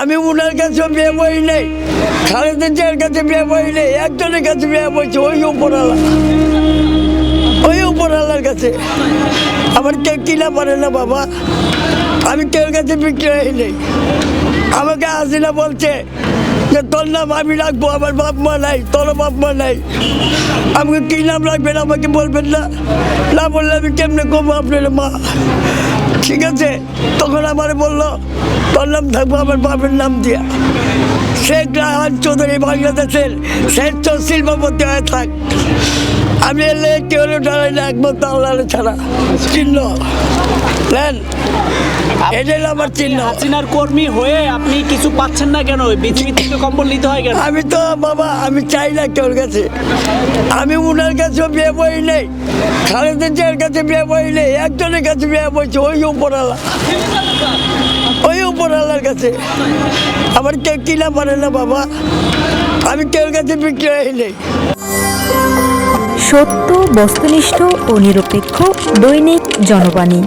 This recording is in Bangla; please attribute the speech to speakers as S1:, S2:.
S1: আমি উনার কাছে বিয়ে বই নেই। খালেদা জিয়ার কাছে বিয়ে বই নেই, একজনের কাছে বিয়ে বইছে ওই উপরালা ওই উপরালার কাছে। আমার কেউ কিনা পারে না বাবা। আমি কেউ কাছে বিক্রি হই নেই। আমাকে হাসিনা বলছে যে, তোর নাম আমি রাখব, আমার বাপ মা নাই তোর বাপ মা নাই। আমাকে কি নাম রাখবেন, আমাকে বলবেন না? না বললে আমি কেমনে করব আপনার মা? ঠিক আছে? তখন আমার বলল, তোর নাম থাকব আমার বাপের নাম দিয়া। শেখ রাহান চৌধুরী বাংলাদেশের শ্রেষ্ঠ শিল্পপতি হয়ে থাক। আমি এলে কেউ দাঁড়াই না, একমাত্র আল্লাহ ছাড়া। চিহ্ন। নেন এটাই আমার চিহ্ন।
S2: হাসিনার কর্মী হয়ে আপনি কিছু পাচ্ছেন না কেন? বিজেপি থেকে কম্বল নিতে হয় কেন?
S1: আমি তো বাবা আমি চাই না কেউর কাছে। আমি উনার কাছে বিয়ে বই নেই। খালেদা জিয়ার কাছে বিয়ে বই নেই। একজনের কাছে বিয়ে বইছে ওই উপরালা ওই উপরালার কাছে। আমার কেউ কিনা পারে না বাবা। আমি কেউ কাছে বিক্রি হই নেই।
S3: সত্য বস্তুনিষ্ঠ ও নিরপেক্ষ দৈনিক জনবাণী।